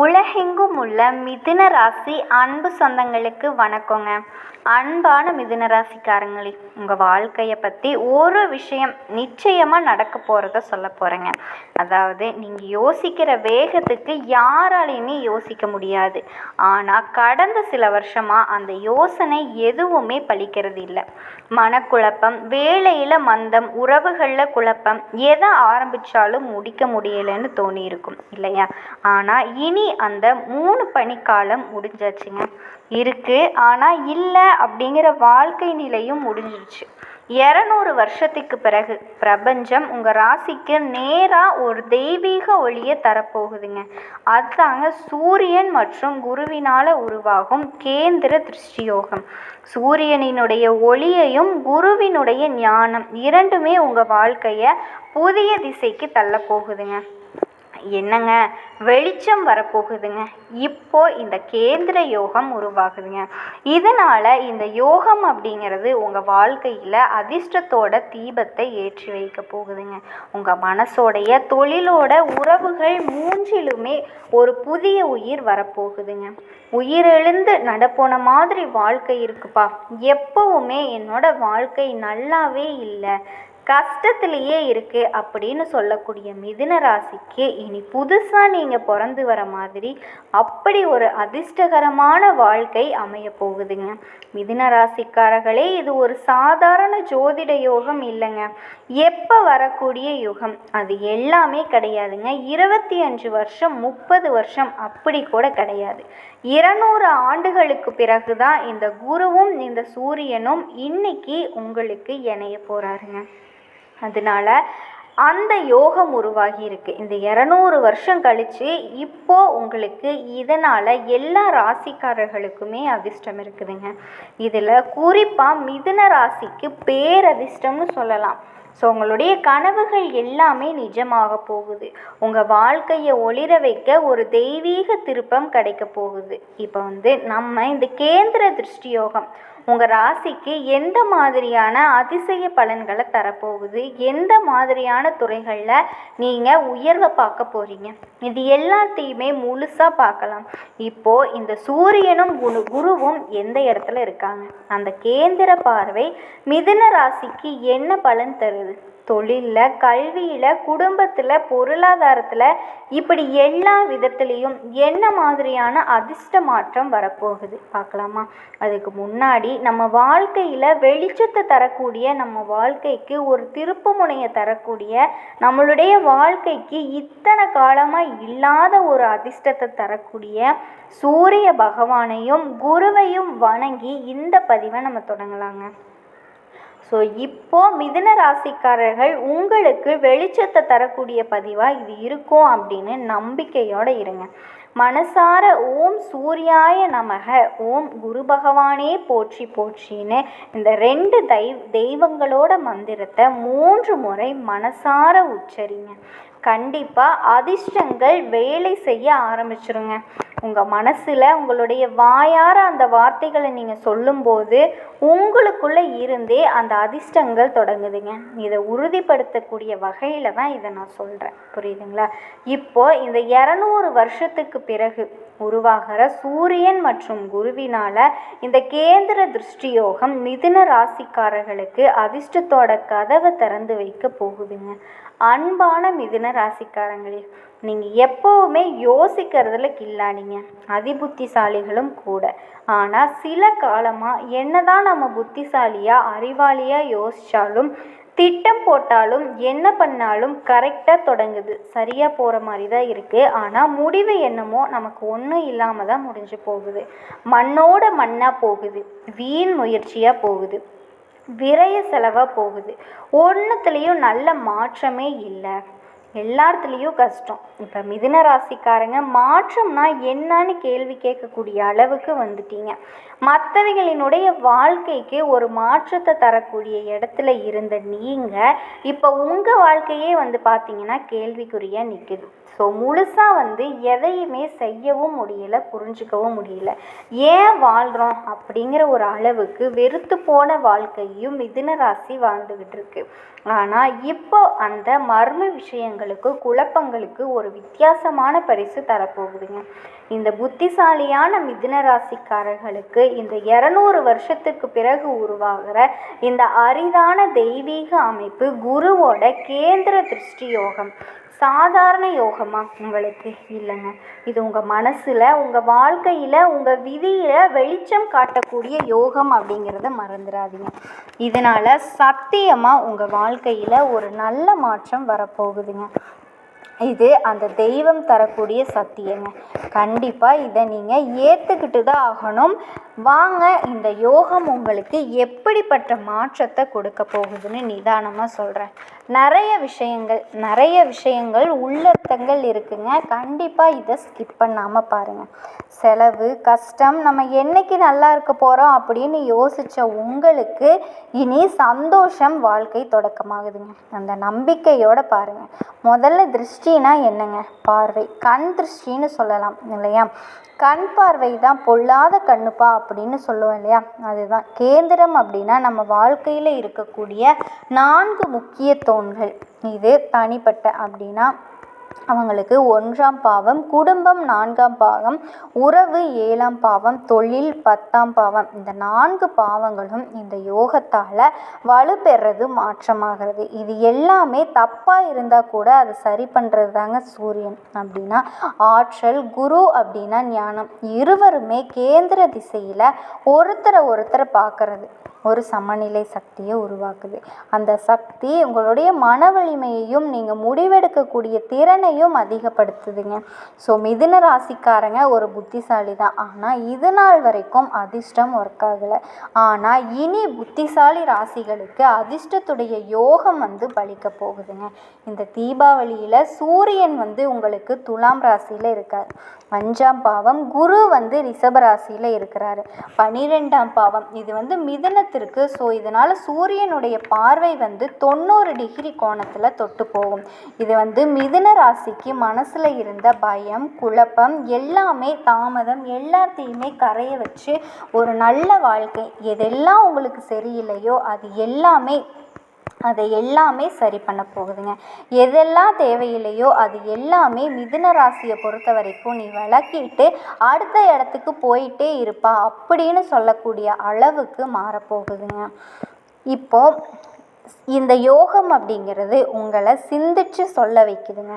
உலகெங்கும் உள்ள மிதுன ராசி அன்பு சொந்தங்களுக்கு வணக்கங்க. அன்பான மிதுன ராசிக்காரங்களே உங்கள் வாழ்க்கையை பற்றி ஒரு விஷயம் நிச்சயமாக நடக்க போகிறத சொல்ல போகிறேங்க அதாவது நீங்கள் யோசிக்கிற வேகத்துக்கு யாராலையுமே யோசிக்க முடியாது. ஆனால் கடந்த சில வருஷமாக அந்த யோசனை எதுவுமே பழிக்கிறது இல்லை. மனக்குழப்பம் வேலையில் மந்தம் உறவுகளில் குழப்பம் எதை ஆரம்பித்தாலும் முடிக்க முடியலைன்னு தோணியிருக்கும் இல்லையா? ஆனால் இனி அந்த மூணு பனிக்காலம் முடிஞ்சாச்சுங்க. இருக்கு. ஆனால் இல்லை அப்படிங்கிற வாழ்க்கை நிலையும் முடிஞ்சிருச்சு. இரநூறு வருஷத்துக்கு பிறகு பிரபஞ்சம் உங்கள் ராசிக்கு நேராக ஒரு தெய்வீக ஒளியை தரப்போகுதுங்க. அதுதாங்க சூரியன் மற்றும் குருவினால் உருவாகும் கேந்திர திருஷ்டியோகம். சூரியனினுடைய ஒளியையும் குருவினுடைய ஞானம் இரண்டுமே உங்கள் வாழ்க்கையை புதிய திசைக்கு தள்ள போகுதுங்க என்னங்க? வெளிச்சம் வரப்போகுதுங்க. இப்போ இந்த கேந்திர யோகம் உருவாகுதுங்க. இதனால் இந்த யோகம் அப்படிங்கிறது உங்கள் வாழ்க்கையில் அதிர்ஷ்டத்தோட தீபத்தை ஏற்றி வைக்க போகுதுங்க. உங்கள் மனசோடைய தொழிலோட உறவுகள் மூன்றிலுமே ஒரு புதிய உயிர் வரப்போகுதுங்க. உயிரெழுந்து நடப்போன மாதிரி வாழ்க்கை இருக்குப்பா. எப்பவுமே என்னோட வாழ்க்கை நல்லாவே இல்லை. கஷ்டத்திலேயே இருக்குது அப்படின்னு சொல்லக்கூடிய மிதுன ராசிக்கு இனி புதுசாக நீங்கள் பிறந்து வர மாதிரி அப்படி ஒரு அதிர்ஷ்டகரமான வாழ்க்கை அமைய போகுதுங்க. மிதுன ராசிக்காரர்களே இது ஒரு சாதாரண ஜோதிட யோகம் இல்லைங்க. எப்போ வரக்கூடிய யுகம்? அது எல்லாமே கிடையாதுங்க. இருபத்தி அஞ்சு வருஷம் முப்பது வருஷம் அப்படி கூட கிடையாது. இருநூறு ஆண்டுகளுக்கு பிறகு தான் இந்த குருவும் இந்த சூரியனும் இன்னைக்கு உங்களுக்கு இணைய போகிறாருங்க அதனால அந்த யோகம் உருவாகி இருக்கு. இந்த இரநூறு வருஷம் கழிச்சு இப்போ உங்களுக்கு இதனால் எல்லா ராசிக்காரர்களுக்குமே அதிர்ஷ்டம் இருக்குதுங்க. இதில் குறிப்பாக மிதுன ராசிக்கு பேரதிர்ஷ்டம்னு சொல்லலாம். ஸோ உங்களுடைய கனவுகள் எல்லாமே நிஜமாக போகுது. உங்கள் வாழ்க்கையை ஒளிர வைக்க ஒரு தெய்வீக திருப்பம் கிடைக்க போகுது. இப்போ வந்து நம்ம இந்த கேந்திர திருஷ்டி யோகம் உங்கள் ராசிக்கு எந்த மாதிரியான அதிசய பலன்களை தரப்போகுது? எந்த மாதிரியான துறைகளில் நீங்கள் உயர்வை பார்க்க போகிறீங்க இது எல்லாத்தையுமே முழுசாக பார்க்கலாம். இப்போது இந்த சூரியனும் குரு குருவும் எந்த இடத்துல இருக்காங்க? அந்த கேந்திர பார்வை மிதுன ராசிக்கு என்ன பலன் தருது? தொழிலில் கல்வியில் குடும்பத்தில் பொருளாதாரத்தில் இப்படி எல்லா விதத்துலேயும் என்ன மாதிரியான அதிர்ஷ்ட மாற்றம் வரப்போகுது பார்க்கலாமா? அதுக்கு முன்னாடி நம்ம வாழ்க்கையில் வெளிச்சத்தை தரக்கூடிய நம்ம வாழ்க்கைக்கு ஒரு திருப்பு முனையை தரக்கூடிய நம்மளுடைய வாழ்க்கைக்கு இத்தனை காலமாக இல்லாத ஒரு அதிர்ஷ்டத்தை தரக்கூடிய சூரிய பகவானையும் குருவையும் வணங்கி இந்த பதிவை நம்ம தொடங்கலாங்க. ஸோ இப்போ மிதுன ராசிக்காரர்கள் உங்களுக்கு வெளிச்சத்தை தரக்கூடிய பதிவாக இது இருக்கும் அப்படின்னு நம்பிக்கையோடு இருங்க. மனசார ஓம் சூர்யாய நமக ஓம் குரு பகவானே போற்றி போற்றின்னு இந்த ரெண்டு தெய்வ தெய்வங்களோட மந்திரத்தை மூன்று முறை மனசார உச்சரிங்க. கண்டிப்பாக அதிர்ஷ்டங்கள் வேலை செய்ய ஆரம்பிச்சிருங்க. உங்கள் மனசில் உங்களுடைய வாயார அந்த வார்த்தைகளை நீங்கள் சொல்லும்போது உங்களுக்குள்ளே இருந்தே அந்த அதிர்ஷ்டங்கள் தொடங்குதுங்க. இதை உறுதிப்படுத்தக்கூடிய வகையில் தான் இதை நான் சொல்கிறேன் புரியுதுங்களா? இப்போது இந்த இரநூறு வருஷத்துக்கு பிறகு உருவாகிற சூரியன் மற்றும் குருவினால் இந்த கேந்திர திருஷ்டி யோகம் மிதுன ராசிக்காரர்களுக்கு அதிர்ஷ்டத்தோட கதவை திறந்து வைக்க போகுதுங்க. அன்பான மிதுன ராசிக்காரங்களே நீங்கள் எப்போவுமே யோசிக்கிறதுல கில்லாடிங்க. அதிபுத்திசாலிகளும் கூட. ஆனால் சில காலமாக என்னதான் நம்ம புத்திசாலியாக அறிவாளியாக யோசித்தாலும் திட்டம் போட்டாலும் என்ன பண்ணாலும் கரெக்டாக தொடங்குது. சரியாக போகிற மாதிரி தான் இருக்குது ஆனால் முடிவு என்னமோ நமக்கு ஒன்றும் இல்லாமல் தான் முடிஞ்சு போகுது. மண்ணோட மண்ணாக போகுது. வீண் முயற்சியாக போகுது. விரைய செலவாக போகுது. ஒன்றுத்துலேயும் நல்ல மாற்றமே இல்லை. எல்லாத்துலேயும் கஷ்டம். இப்போ மிதுன ராசிக்காரங்க மாற்றம்னா என்னன்னு கேள்வி கேட்கக்கூடிய அளவுக்கு வந்துட்டீங்க. மற்றவைகளினுடைய வாழ்க்கைக்கு ஒரு மாற்றத்தை தரக்கூடிய இடத்துல இருந்த நீங்கள் இப்போ உங்கள் வாழ்க்கையே வந்து பார்த்தீங்கன்னா கேள்விக்குறியாக நிற்குது ஸோ முழுசாக வந்து எதையுமே செய்யவும் முடியல புரிஞ்சுக்கவும் முடியல. ஏன் வாழ்கிறோம் அப்படிங்கிற ஒரு அளவுக்கு வெறுத்து போன வாழ்க்கையும் மிதுன ராசி வாழ்ந்துக்கிட்டு இருக்கு. ஆனால் இப்போ அந்த மர்ம விஷயங்கள் சந்தங்களுக்கு குழப்பங்களுக்கு ஒரு வித்தியாசமான பரிசு தரப்போகுதுங்க. இந்த புத்திசாலியான மிதுன ராசிக்காரர்களுக்கு இந்த இரநூறு வருஷத்துக்கு பிறகு உருவாகிற இந்த அரிதான தெய்வீக அமைப்பு குருவோட கேந்திர திருஷ்டி யோகம். சாதாரண யோகமா உங்களுக்கு இல்லைங்க. இது உங்கள் மனசில் உங்கள் வாழ்க்கையில் உங்கள் விதியில் வெளிச்சம் காட்டக்கூடிய யோகம் அப்படிங்கிறத மறந்துடாதீங்க. இதனால் சத்தியமாக உங்கள் வாழ்க்கையில் ஒரு நல்ல மாற்றம் வரப்போகுதுங்க. இது அந்த தெய்வம் தரக்கூடிய சத்தியங்க. கண்டிப்பாக இதை நீங்கள் ஏற்றுக்கிட்டு தான் ஆகணும். வாங்க இந்த யோகம் உங்களுக்கு எப்படிப்பட்ட மாற்றத்தை கொடுக்க போகுதுன்னு நிதானமாக சொல்கிறேன் நிறைய விஷயங்கள் நிறைய விஷயங்கள் உள்ளர்த்தங்கள் இருக்குங்க. கண்டிப்பாக இதை ஸ்கிப் பண்ணாமல் பாருங்கள் செலவு கஷ்டம் நம்ம என்னைக்கு நல்லா இருக்க போகிறோம் அப்படின்னு யோசித்த உங்களுக்கு இனி சந்தோஷம் வாழ்க்கை தொடக்கமாகுதுங்க. அந்த நம்பிக்கையோடு பாருங்கள் முதல்ல திருஷ்டினா என்னங்க? பார்வை. கண் திருஷ்டின்னு சொல்லலாம் இல்லையா? கண் பார்வை தான் பொல்லாத கண்ணுப்பா அப்படின்னு சொல்லுவோம் இல்லையா? அதுதான். கேந்திரம் அப்படின்னா நம்ம வாழ்க்கையில் இருக்கக்கூடிய நான்கு முக்கிய தோண்கள் இது தனிப்பட்ட அப்படின்னா அவங்களுக்கு ஒன்றாம் பாவம் குடும்பம் நான்காம் பாவம் உறவு ஏழாம் பாவம் தொழில் பத்தாம் பாவம். இந்த நான்கு பாவங்களும் இந்த யோகத்தால் வலுப்பெறது மாற்றமாகிறது. இது எல்லாமே தப்பாக இருந்தால் கூட அதை சரி பண்ணுறது தாங்க சூரியன். அப்படின்னா ஆற்றல் குரு அப்படின்னா ஞானம். இருவருமே கேந்திர திசையில் ஒருத்தரை ஒருத்தரை பார்க்கறது. ஒரு சமநிலை சக்தியை உருவாக்குது. அந்த சக்தி உங்களுடைய மன வலிமையையும் நீங்கள் முடிவெடுக்கக்கூடிய திறனையும் அதிகப்படுத்துதுங்க. ஸோ மிதுன ராசிக்காரங்க ஒரு புத்திசாலி தான் ஆனால் இது நாள் வரைக்கும் அதிர்ஷ்டம் ஒர்க் ஆகலை. ஆனால் இனி புத்திசாலி ராசிகளுக்கு அதிர்ஷ்டத்துடைய யோகம் வந்து பலிக்க போகுதுங்க. இந்த தீபாவளியில் சூரியன் வந்து உங்களுக்கு துலாம் ராசியில் இருக்கார். அஞ்சாம் பாவம் குரு வந்து ரிஷப ராசியில் இருக்கிறாரு. பனிரெண்டாம் பாவம் இது வந்து மிதனத்திற்கு ஸோ இதனால் சூரியனுடைய பார்வை வந்து தொண்ணூறு டிகிரி கோணத்தில் தொட்டு போகும். இது வந்து மிதுன ராசிக்கு மனசில் இருந்த பயம் குழப்பம் எல்லாமே தாமதம் எல்லாத்தையுமே கரைய வச்சு ஒரு நல்ல வாழ்க்கை. எதெல்லாம் உங்களுக்கு சரியில்லையோ அது எல்லாமே அதை எல்லாமே சரி பண்ண போகுதுங்க. எதெல்லாம் தேவையில்லையோ அது எல்லாமே மிதுன ராசியை பொறுத்த வரைக்கும் நீ விளக்கிட்டு அடுத்த இடத்துக்கு போயிட்டே இருப்பா அப்படின்னு சொல்லக்கூடிய அளவுக்கு மாறப்போகுதுங்க இப்போது இந்த யோகம் அப்படிங்கிறது உங்களை சிந்திச்சு சொல்ல வைக்குதுங்க.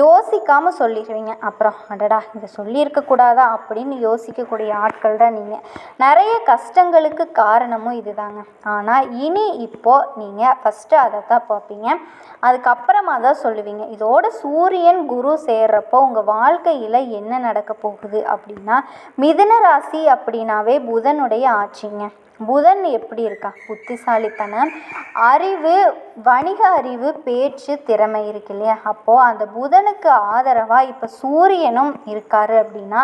யோசிக்காமல் சொல்லிடுவீங்க. அப்புறம் அடடா இதை சொல்லியிருக்கக்கூடாதா அப்படின்னு யோசிக்கக்கூடிய ஆட்கள் தான் நீங்கள் நிறைய கஷ்டங்களுக்கு காரணமும் இதுதாங்க. ஆனால் இனி இப்போது நீங்கள் ஃபஸ்ட்டு அதை தான் பார்ப்பீங்க. அதுக்கப்புறமா தான் சொல்லுவீங்க. இதோட சூரியன் குரு சேர்றப்போ உங்கள் வாழ்க்கையில் என்ன நடக்க போகுது அப்படின்னா மிதுன ராசி அப்படின்னாவே புதனுடைய ஆட்சிங்க. புதன் எப்படி இருக்கா? புத்திசாலித்தனம் அறிவு வணிக அறிவு பேச்சு திறமை இருக்கு இல்லையா? அப்போது அந்த புதனுக்கு ஆதரவாக இப்போ சூரியனும் இருக்காரு அப்படின்னா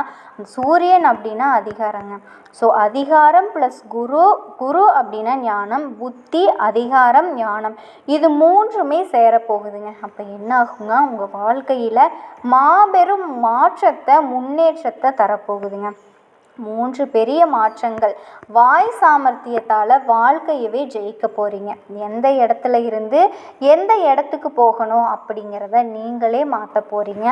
சூரியன் அப்படின்னா அதிகாரங்க. ஸோ அதிகாரம் ப்ளஸ் குரு குரு அப்படின்னா ஞானம் புத்தி அதிகாரம் ஞானம். இது மூன்றுமே சேரப்போகுதுங்க. அப்போ என்ன ஆகுங்க? உங்கள் வாழ்க்கையில் மாபெரும் மாற்றத்தை முன்னேற்றத்தை தரப்போகுதுங்க. மூன்று பெரிய மாற்றங்கள். வாய் சாமர்த்தியத்தால் வாழ்க்கையவே ஜெயிக்க போகிறீங்க எந்த இடத்துல இருந்து எந்த இடத்துக்கு போகணும் அப்படிங்கிறத நீங்களே மாற்ற போகிறீங்க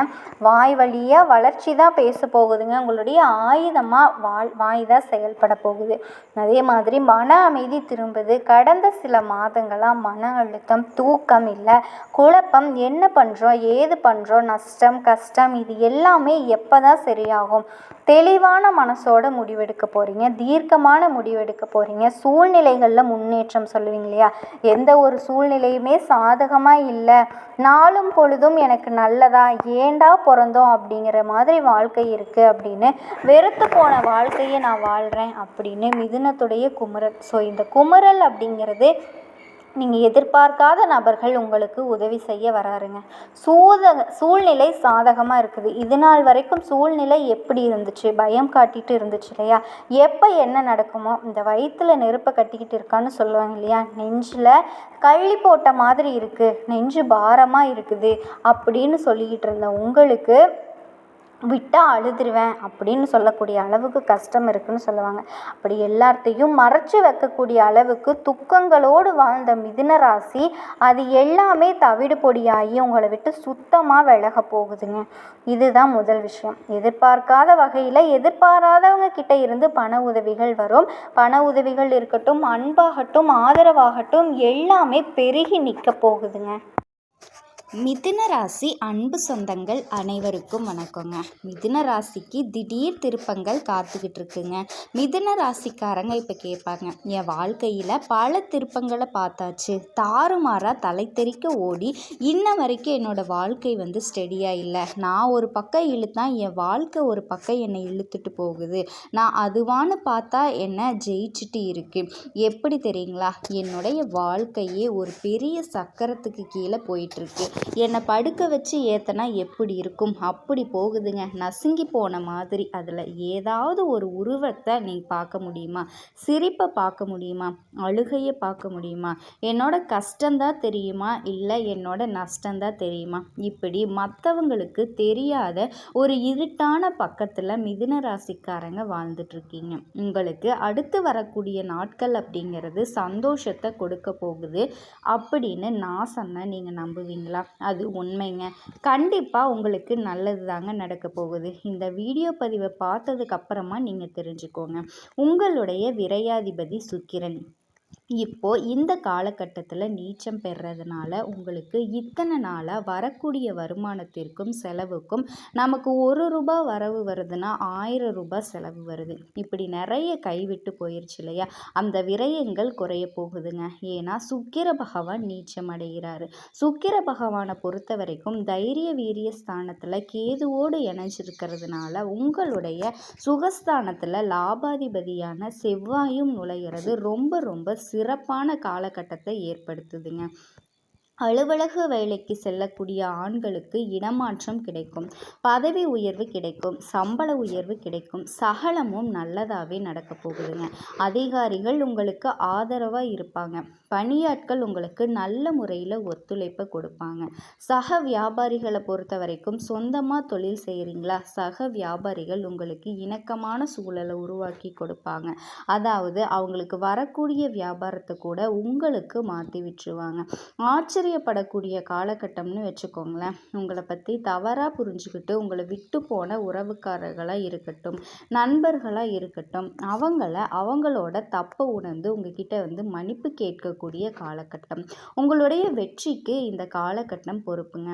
வாய் வழியாக வளர்ச்சி தான் பேச போகுதுங்க. உங்களுடைய ஆயுதமாக வாழ் வாய் தான் செயல்பட போகுது. அதே மாதிரி மன அமைதி திரும்புது. கடந்த சில மாதங்களாக மன அழுத்தம் தூக்கம் இல்லை. குழப்பம் என்ன பண்ணுறோம் ஏது பண்ணுறோம் நஷ்டம் கஷ்டம் இது எல்லாமே எப்போ தான் சரியாகும்? தெளிவான மனசோட முடிவெடுக்க போகிறீங்க தீர்க்கமான முடிவெடுக்க போகிறீங்க சூழ்நிலைகளில் முன்னேற்றம் சொல்லுவீங்க இல்லையா? எந்த ஒரு சூழ்நிலையுமே சாதகமாக இல்லை. நாளும் பொழுதும் எனக்கு நல்லதா? ஏண்டா பிறந்தோம் அப்படிங்கிற மாதிரி வாழ்க்கை இருக்குது அப்படின்னு வெறுத்து போன வாழ்க்கையை நான் வாழ்கிறேன் அப்படின்னு மிதுனத்துடைய குமரல் ஸோ இந்த குமரல் அப்படிங்கிறது நீங்கள் எதிர்பார்க்காத நபர்கள் உங்களுக்கு உதவி செய்ய வராருங்க. சூதக சூழ்நிலை சாதகமாக இருக்குது. இது நாள் வரைக்கும் சூழ்நிலை எப்படி இருந்துச்சு? பயம் காட்டிட்டு இருந்துச்சு இல்லையா? எப்போ என்ன நடக்குமோ இந்த வயிற்றில் நெருப்பை கட்டிக்கிட்டு இருக்கான்னு சொல்லுவாங்க இல்லையா? நெஞ்சில் கள்ளி போட்ட மாதிரி இருக்குது நெஞ்சு பாரமாக இருக்குது. அப்படின்னு சொல்லிக்கிட்டு இருந்த உங்களுக்கு விட்டால் அழுதுருவேன் அப்படின்னு சொல்லக்கூடிய அளவுக்கு கஷ்டம் இருக்குன்னு சொல்லுவாங்க. அப்படி எல்லாத்தையும் மறைச்சி வைக்கக்கூடிய அளவுக்கு துக்கங்களோடு வாழ்ந்த மிதுன ராசி அது எல்லாமே தவிடு பொடியாகி உங்களை விட்டு சுத்தமாக விலக போகுதுங்க. இதுதான் முதல் விஷயம். எதிர்பார்க்காத வகையில் எதிர்பாராதவங்க கிட்ட இருந்து பண உதவிகள் வரும். பண உதவிகள் இருக்கட்டும் அன்பாகட்டும் ஆதரவாகட்டும் எல்லாமே பெருகி நிற்க போகுதுங்க. மிதுன ராசி அன்பு சொந்தங்கள் அனைவருக்கும் வணக்கங்க. மிதுன ராசிக்கு திடீர் திருப்பங்கள் காத்துக்கிட்டு இருக்குங்க மிதுன ராசிக்காரங்க இப்போ கேட்பாங்க என் வாழ்க்கையில் பல திருப்பங்களை பார்த்தாச்சு. தாறுமாறாக தலை தெறிக்க ஓடி இன்ன வரைக்கும் என்னோடய வாழ்க்கை வந்து ஸ்டெடியாக இல்லை. நான் ஒரு பக்கம் இழுத்தான் என் வாழ்க்கை ஒரு பக்கம் என்னை இழுத்துட்டு போகுது. நான் அதுவான்னு பார்த்தா என்ன ஜெயிச்சுட்டு இருக்கு. எப்படி தெரியுங்களா? என்னுடைய வாழ்க்கையே ஒரு பெரிய சக்கரத்துக்கு கீழே போயிட்டுருக்கு. என்னை படுக்க வச்சு ஏற்றினா எப்படி இருக்கும்? அப்படி போகுதுங்க. நசுங்கி போன மாதிரி. அதில் ஏதாவது ஒரு உருவத்தை நீ பார்க்க முடியுமா? சிரிப்பை பார்க்க முடியுமா? அழுகையை பார்க்க முடியுமா? என்னோட கஷ்டந்தான் தெரியுமா? இல்லை என்னோட நஷ்டந்தான் தெரியுமா? இப்படி மற்றவங்களுக்கு தெரியாத ஒரு இருட்டான பக்கத்தில் மிதுன ராசிக்காரங்க வாழ்ந்துட்டுருக்கீங்க. உங்களுக்கு அடுத்து வரக்கூடிய நாட்கள் அப்படிங்கிறது சந்தோஷத்தை கொடுக்க போகுது. அப்படின்னு நான் சொன்னேன் நீங்கள் நம்புவீங்களா? அது உண்மைங்க. கண்டிப்பாக உங்களுக்கு நல்லது தாங்க நடக்க போகுது. இந்த வீடியோ பதிவை பார்த்ததுக்கப்புறமா நீங்கள் தெரிஞ்சுக்கோங்க. உங்களுடைய விரையாதிபதி சுக்கிரன். இப்போது இந்த காலகட்டத்தில் நீச்சம் பெறதுனால உங்களுக்கு இத்தனை நாளாக வரக்கூடிய வருமானத்திற்கும் செலவுக்கும் நமக்கு ஒரு ரூபா வரவு வருதுன்னா ஆயிரம் ரூபாய் செலவு வருது. இப்படி நிறைய கைவிட்டு போயிடுச்சு இல்லையா? அந்த விரயங்கள் குறைய போகுதுங்க. ஏன்னா சுக்கிர பகவான் நீச்சம் அடைகிறாரு. சுக்கிர பகவானை பொறுத்த வரைக்கும் தைரிய வீரிய ஸ்தானத்தில் கேதுவோடு இணைஞ்சிருக்கிறதுனால உங்களுடைய சுகஸ்தானத்தில் லாபாதிபதியான செவ்வாயும் நுழைகிறது ரொம்ப ரொம்ப சிறப்பான காலகட்டத்தை ஏற்படுத்துதுங்க. அலுவலக வேலைக்கு செல்லக்கூடிய ஆண்களுக்கு இடமாற்றம் கிடைக்கும். பதவி உயர்வு கிடைக்கும். சம்பள உயர்வு கிடைக்கும். சகலமும் நல்லதாகவே நடக்க போகுதுங்க. அதிகாரிகள் உங்களுக்கு ஆதரவாக இருப்பாங்க. பணியாட்கள் உங்களுக்கு நல்ல முறையில் ஒத்துழைப்பை கொடுப்பாங்க. சக வியாபாரிகளை பொறுத்த வரைக்கும் சொந்தமாக தொழில் செய்கிறீங்களா சக வியாபாரிகள் உங்களுக்கு இணக்கமான சூழலை உருவாக்கி கொடுப்பாங்க. அதாவது அவங்களுக்கு வரக்கூடிய வியாபாரத்தை கூட உங்களுக்கு மாற்றி விட்டுருவாங்க. ஆச்சரிய ஆச்சரியப்படக்கூடிய காலகட்டம்னு வச்சுக்கோங்களேன். உங்களை பற்றி தவறாக புரிஞ்சுக்கிட்டு உங்களை விட்டு போன உறவுக்காரர்களாக இருக்கட்டும் நண்பர்களாக இருக்கட்டும் அவங்கள அவங்களோட தப்பை உணர்ந்து உங்ககிட்ட வந்து மன்னிப்பு கேட்கக்கூடிய காலகட்டம். உங்களுடைய வெற்றிக்கு இந்த காலகட்டம் பொறுப்புங்க.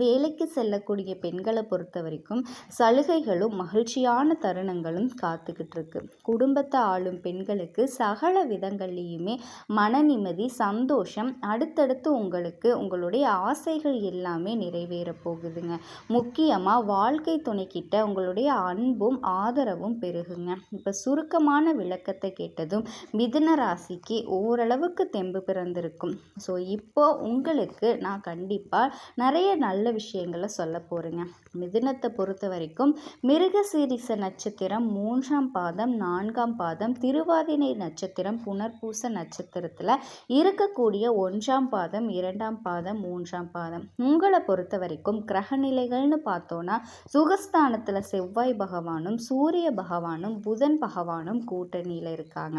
வேலைக்கு செல்லக்கூடிய பெண்களை பொறுத்த வரைக்கும் சலுகைகளும் மகிழ்ச்சியான தருணங்களும் காத்துக்கிட்டு இருக்கு குடும்பத்தை ஆளும் பெண்களுக்கு சகல விதங்கள்லேயுமே மன நிம்மதி சந்தோஷம் அடுத்தடுத்து உங்களுக்கு உங்களுடைய ஆசைகள் எல்லாமே நிறைவேற போகுதுங்க. முக்கியமாக வாழ்க்கை துணைக்கிட்ட உங்களுடைய அன்பும் ஆதரவும் பெருகுங்க. இப்போ சுருக்கமான விளக்கத்தை கேட்டதும் மிதுன ராசிக்கு ஓரளவுக்கு தெம்பு பிறந்திருக்கும். ஸோ இப்போ உங்களுக்கு நான் கண்டிப்பாக நிறைய நல்ல நல்ல விஷயங்களை சொல்ல போகிறேங்க மிதுனத்தை பொறுத்த வரைக்கும் மிருகசீரிச நட்சத்திரம் மூன்றாம் பாதம் நான்காம் பாதம் திருவாதினை நட்சத்திரம் புனர்பூச நட்சத்திரத்தில் இருக்கக்கூடிய ஒன்றாம் பாதம் இரண்டாம் பாதம் மூன்றாம் பாதம். உங்களை பொறுத்த வரைக்கும் கிரகநிலைகள்னு பார்த்தோன்னா சுகஸ்தானத்தில் செவ்வாய் பகவானும் சூரிய பகவானும் புதன் பகவானும் கூட்டணியில் இருக்காங்க.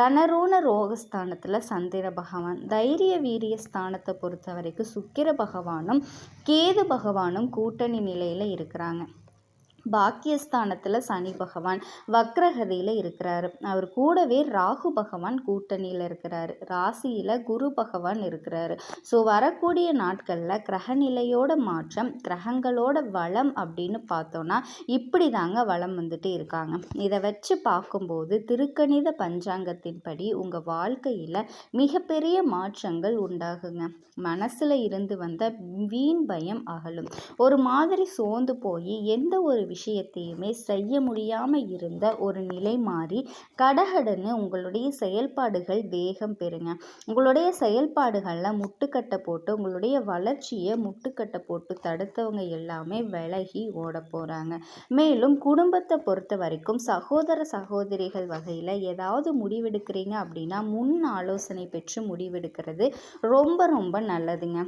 ரணரோண ரோகஸ்தானத்தில் சந்திர பகவான். தைரிய வீரிய ஸ்தானத்தை பொறுத்த வரைக்கும் சுக்கிர பகவானும் கே கேது பகவானும் கூட்டணி நிலையில் இருக்கிறாங்க. பாக்கியஸ்தானத்தில் சனி பகவான் வக்ரகதியில் இருக்கிறாரு. அவர் கூடவே ராகு பகவான் கூட்டணியில் இருக்கிறாரு. ராசியில் குரு பகவான் இருக்கிறாரு. ஸோ வரக்கூடிய நாட்களில் கிரகநிலையோட மாற்றம் கிரகங்களோட வளம் அப்படின்னு பார்த்தோன்னா இப்படி தாங்க வளம் வந்துட்டு இருக்காங்க. இதை வச்சு பார்க்கும்போது திருக்கணித பஞ்சாங்கத்தின்படி உங்கள் வாழ்க்கையில் மிகப்பெரிய மாற்றங்கள் உண்டாகுங்க. மனசில் இருந்து வந்த வீண் பயம் அகலும். ஒரு மாதிரி சோர்ந்து போய் எந்த ஒரு விஷயத்தையுமே செய்ய முடியாமல் இருந்த ஒரு நிலை மாறி கடகடன்னு உங்களுடைய செயல்பாடுகள் வேகம் பெறுங்க. உங்களுடைய செயல்பாடுகளில் முட்டுக்கட்டை போட்டு உங்களுடைய வளர்ச்சியை முட்டுக்கட்டை போட்டு தடுத்தவங்க எல்லாமே விலகி ஓட போகிறாங்க மேலும் குடும்பத்தை பொறுத்த வரைக்கும் சகோதர சகோதரிகள் வகையில் ஏதாவது முடிவெடுக்கிறீங்க அப்படின்னா முன் ஆலோசனை பெற்று முடிவெடுக்கிறது ரொம்ப ரொம்ப நல்லதுங்க.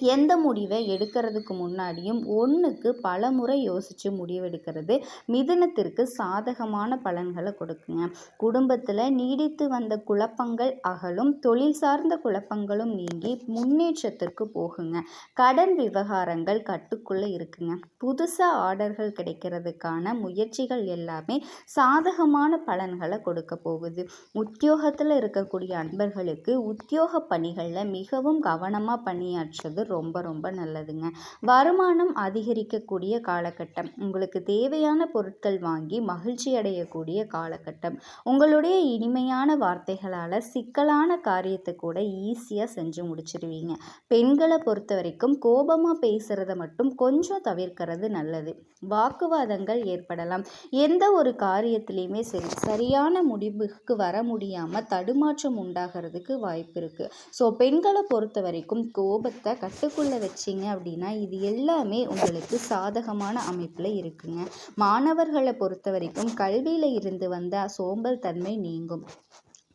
எந்த முடிவை எடுக்கிறதுக்கு முன்னாடியும் ஒன்றுக்கு பல முறை யோசித்து முடிவெடுக்கிறது மிதுனத்திற்கு சாதகமான பலன்களை கொடுக்குங்க. குடும்பத்தில் நீடித்து வந்த குழப்பங்கள் அகலும் தொழில் சார்ந்த குழப்பங்களும் நீங்கி முன்னேற்றத்திற்கு போகுங்க. கடன் விவகாரங்கள் கட்டுக்குள்ளே இருக்குங்க. புதுசாக ஆர்டர்கள் கிடைக்கிறதுக்கான முயற்சிகள் எல்லாமே சாதகமான பலன்களை கொடுக்க போகுது. உத்தியோகத்தில் இருக்கக்கூடிய அன்பர்களுக்கு உத்தியோக பணிகளில் மிகவும் கவனமாக பணியாற்றுவது ரொம்ப ரொம்ப நல்லதுங்க. வருமானம் அதிகரிக்கக்கூடிய காலகட்டம். உங்களுக்கு தேவையான பொருட்கள் வாங்கி மகிழ்ச்சி அடையக்கூடிய காலகட்டம். உங்களுடைய இனிமையான வார்த்தைகளால் சிக்கலான காரியத்தை கூட ஈஸியாக செஞ்சு முடிச்சிடுவீங்க பெண்களை பொறுத்த வரைக்கும் கோபமாக பேசுகிறத மட்டும் கொஞ்சம் தவிர்க்கிறது நல்லது. வாக்குவாதங்கள் ஏற்படலாம். எந்த ஒரு காரியத்திலையுமே சரி சரியான முடிவுக்கு வர முடியாமல் தடுமாற்றம் உண்டாகிறதுக்கு வாய்ப்பு இருக்குது ஸோ பெண்களை பொறுத்த வரைக்கும் கோபத்தை கட்டுக்குள்ளே வச்சிங்க அப்படின்னா இது எல்லாமே உங்களுக்கு சாதகமான அமைப்பில் இருக்குங்க. மாணவர்களை பொறுத்த வரைக்கும் கல்வியில் இருந்து வந்த சோம்பல் தன்மை நீங்கும்.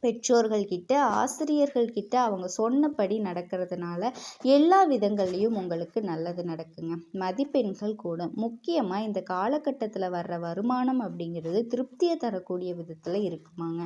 பெற்றோர்கள்கிட்ட ஆசிரியர்கள்கிட்ட அவங்க சொன்னபடி நடக்கிறதுனால எல்லா விதங்கள்லேயும் உங்களுக்கு நல்லது நடக்குங்க. மதிப்பெண்கள் கூடும். முக்கியமாக இந்த காலகட்டத்தில் வர்ற வருமானம் அப்படிங்கிறது திருப்தியை தரக்கூடிய விதத்தில் இருக்குமாங்க.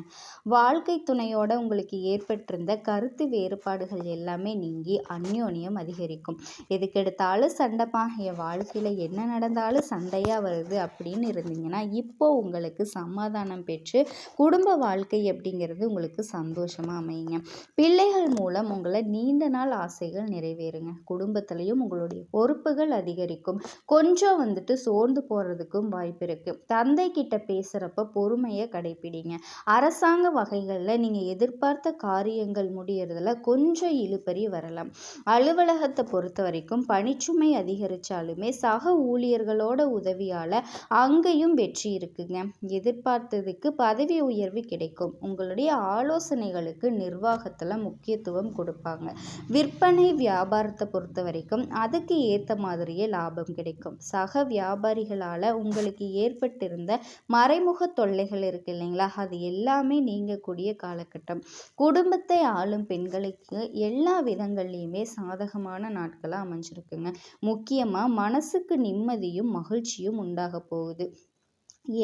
வாழ்க்கை துணையோட உங்களுக்கு ஏற்பட்டிருந்த கருத்து வேறுபாடுகள் எல்லாமே நீங்கி அந்யோன்யம் அதிகரிக்கும். எதுக்கெடுத்தாலும் சண்டைப்பா என் வாழ்க்கையில் என்ன நடந்தாலும் சண்டையாக வருது அப்படின்னு இருந்தீங்கன்னா இப்போ உங்களுக்கு சமாதானம் பெற்று குடும்ப வாழ்க்கை அப்படிங்கிறது உங்களுக்கு சந்தோஷமாக அமையுங்க. பிள்ளைகள் மூலம் உங்களை நீண்ட நாள் ஆசைகள் நிறைவேறுங்க. குடும்பத்திலையும் உங்களுடைய பொறுப்புகள் அதிகரிக்கும். கொஞ்சம் வந்துட்டு சோர்ந்து போகிறதுக்கும் வாய்ப்பு இருக்குது தந்தை கிட்ட பேசுகிறப்ப பொறுமையை கடைப்பிடிங்க. அரசாங்க வகைகளில் நீங்கள் எதிர்பார்த்த காரியங்கள் முடியறதுல கொஞ்சம் இழுபறி வரலாம். அலுவலகத்தை பொறுத்த வரைக்கும் பணிச்சுமை அதிகரித்தாலுமே சக ஊழியர்களோட உதவியால் அங்கேயும் வெற்றி இருக்குங்க. எதிர்பார்த்ததுக்கு பதவி உயர்வு கிடைக்கும். உங்களுடைய ஆலோசனைகளுக்கு நிர்வாகத்தில் முக்கியத்துவம் கொடுப்பாங்க. விற்பனை வியாபாரத்தை பொறுத்த வரைக்கும் அதுக்கு ஏற்ற மாதிரியே லாபம் கிடைக்கும். சக வியாபாரிகளால் உங்களுக்கு ஏற்பட்டிருந்த மறைமுக தொல்லைகள் இருக்கு இல்லைங்களா? அது எல்லாமே நீங்கக்கூடிய காலகட்டம். குடும்பத்தை ஆளும் பெண்களுக்கு எல்லா விதங்கள்லையுமே சாதகமான நாட்களாக அமைஞ்சிருக்குங்க. முக்கியமாக மனசுக்கு நிம்மதியும் மகிழ்ச்சியும் உண்டாக போகுது.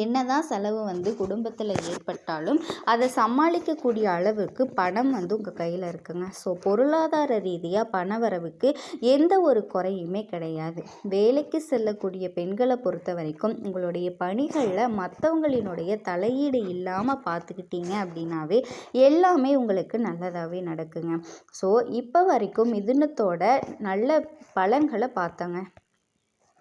என்னதான் செலவு வந்து குடும்பத்தில் ஏற்பட்டாலும் அதை சமாளிக்கக்கூடிய அளவுக்கு பணம் வந்து உங்கள் கையில் இருக்குங்க. ஸோ பொருளாதார ரீதியாக பண வரவுக்கு எந்த ஒரு குறையுமே கிடையாது. வேலைக்கு செல்லக்கூடிய பெண்களை பொறுத்த வரைக்கும் உங்களுடைய பணிகளில் மற்றவங்களினுடைய தலையீடு இல்லாமல் பார்த்துக்கிட்டீங்க அப்படின்னாவே எல்லாமே உங்களுக்கு நல்லதாகவே நடக்குங்க. ஸோ இப்போ வரைக்கும் மிதுனத்தோட நல்ல பலன்களை பார்த்தோங்க.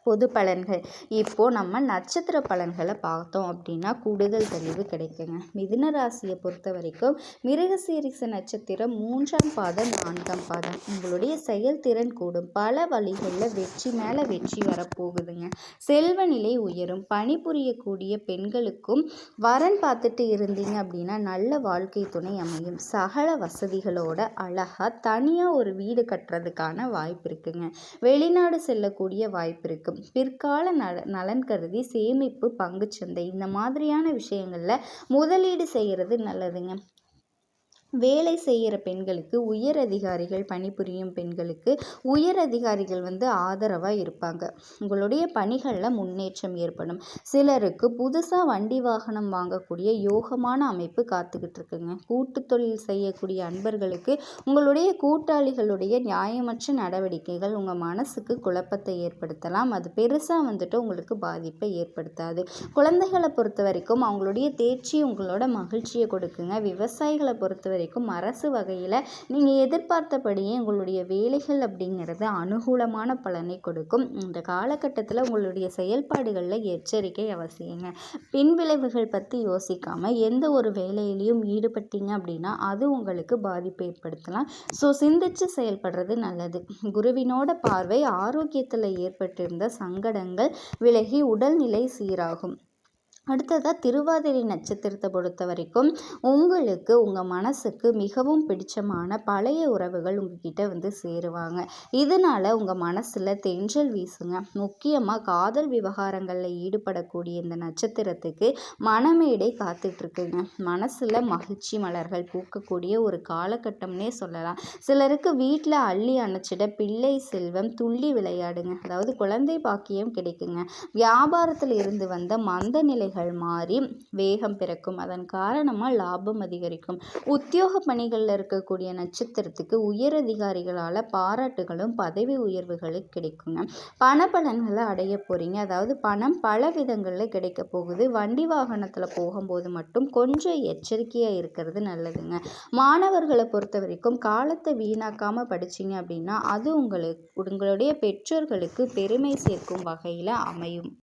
பொது பலன்கள். இப்போது நம்ம நட்சத்திர பலன்களை பார்த்தோம் அப்படின்னா கூடுதல் தெளிவு கிடைக்குங்க. மிதுன ராசியை பொறுத்த வரைக்கும் மிருகசீரிச நட்சத்திரம் மூன்றாம் பாதம் நான்காம் பாதம். உங்களுடைய செயல்திறன் கூடும். பல வழிகளில் வெற்றி மேலே வெற்றி வரப்போகுதுங்க. செல்வ நிலை உயரும். பணிபுரியக்கூடிய பெண்களுக்கும் வரன் பார்த்துட்டு இருந்தீங்க அப்படின்னா நல்ல வாழ்க்கை துணை அமையும். சகல வசதிகளோட அழகாக தனியாக ஒரு வீடு கட்டுறதுக்கான வாய்ப்பு இருக்குங்க. வெளிநாடு செல்லக்கூடிய வாய்ப்பு இருக்குது பிற்கால நல நலன் கருதி சேமிப்பு பங்குச்சந்தை இந்த மாதிரியான விஷயங்களில் முதலீடு செய்கிறது நல்லதுங்க. வேலை செய்கிற பெண்களுக்கு உயர் அதிகாரிகள் பணிபுரியும் பெண்களுக்கு உயர் அதிகாரிகள் வந்து ஆதரவாக இருப்பாங்க. உங்களுடைய பணிகளில் முன்னேற்றம் ஏற்படும். சிலருக்கு புதுசாக வண்டி வாகனம் வாங்கக்கூடிய யோகமான அமைப்பு காத்துக்கிட்டு இருக்குங்க. கூட்டு தொழில் செய்யக்கூடிய அன்பர்களுக்கு உங்களுடைய கூட்டாளிகளுடைய நியாயமற்ற நடவடிக்கைகள் உங்கள் மனசுக்கு குழப்பத்தை ஏற்படுத்தலாம். அது பெருசாக வந்துட்டு உங்களுக்கு பாதிப்பை ஏற்படுத்தாது. குழந்தைகளை பொறுத்த வரைக்கும் அவங்களுடைய தேர்ச்சி உங்களோட மகிழ்ச்சியை கொடுக்குங்க. விவசாயிகளை பொறுத்த வரைக்கும் அரசு வகையில் நீங்கள் எதிர்பார்த்தபடியே உங்களுடைய வேலைகள் அப்படிங்கிறது அனுகூலமான பலனை கொடுக்கும். இந்த காலகட்டத்தில் உங்களுடைய செயல்பாடுகளில் எச்சரிக்கை அவசியங்க. பின்விளைவுகள் பற்றி யோசிக்காமல் எந்த ஒரு வேலையிலையும் ஈடுபட்டீங்க அப்படின்னா அது உங்களுக்கு பாதிப்பை ஏற்படுத்தலாம். ஸோ சிந்திச்சு செயல்படுறது நல்லது. குருவினோட பார்வை ஆரோக்கியத்தில் ஏற்பட்டிருந்த சங்கடங்கள் விலகி உடல்நிலை சீராகும். அடுத்ததாக திருவாதிரை நட்சத்திரத்தை பொறுத்த வரைக்கும் உங்களுக்கு உங்கள் மனசுக்கு மிகவும் பிடிச்சமான பழைய உறவுகள் உங்ககிட்ட வந்து சேருவாங்க. இதனால் உங்கள் மனசில் தென்றல் வீசுங்க. முக்கியமாக காதல் விவகாரங்களில் ஈடுபடக்கூடிய இந்த நட்சத்திரத்துக்கு மனமேடை காத்துட்ருக்குங்க. மனசில் மகிழ்ச்சி மலர்கள் பூக்கக்கூடிய ஒரு காலகட்டம்னே சொல்லலாம். சிலருக்கு வீட்டில் அள்ளி அணைச்சிட பிள்ளை செல்வம் துள்ளி விளையாடுங்க. அதாவது குழந்தை பாக்கியம் கிடைக்குங்க. வியாபாரத்தில் இருந்து வந்த மந்த நிலைகள் மாறி வேகம் பிறக்கும். அதன் காரணமாக லாபம் அதிகரிக்கும். உத்தியோக பணிகளில் இருக்கக்கூடிய நட்சத்திரத்துக்கு உயர் அதிகாரிகளால் பாராட்டுகளும் பதவி உயர்வுகளும் கிடைக்குங்க. பண பலன்களை அடைய போகிறீங்க அதாவது பணம் பல விதங்களில் கிடைக்க போகுது. வண்டி வாகனத்தில் போகும்போது மட்டும் கொஞ்சம் எச்சரிக்கையாக இருக்கிறது நல்லதுங்க. மாணவர்களை பொறுத்த வரைக்கும் காலத்தை வீணாக்காமல் படிச்சிங்க அப்படின்னா அது உங்களுக்கு உங்களுடைய பெற்றோர்களுக்கு பெருமை சேர்க்கும் வகையில் அமையும்.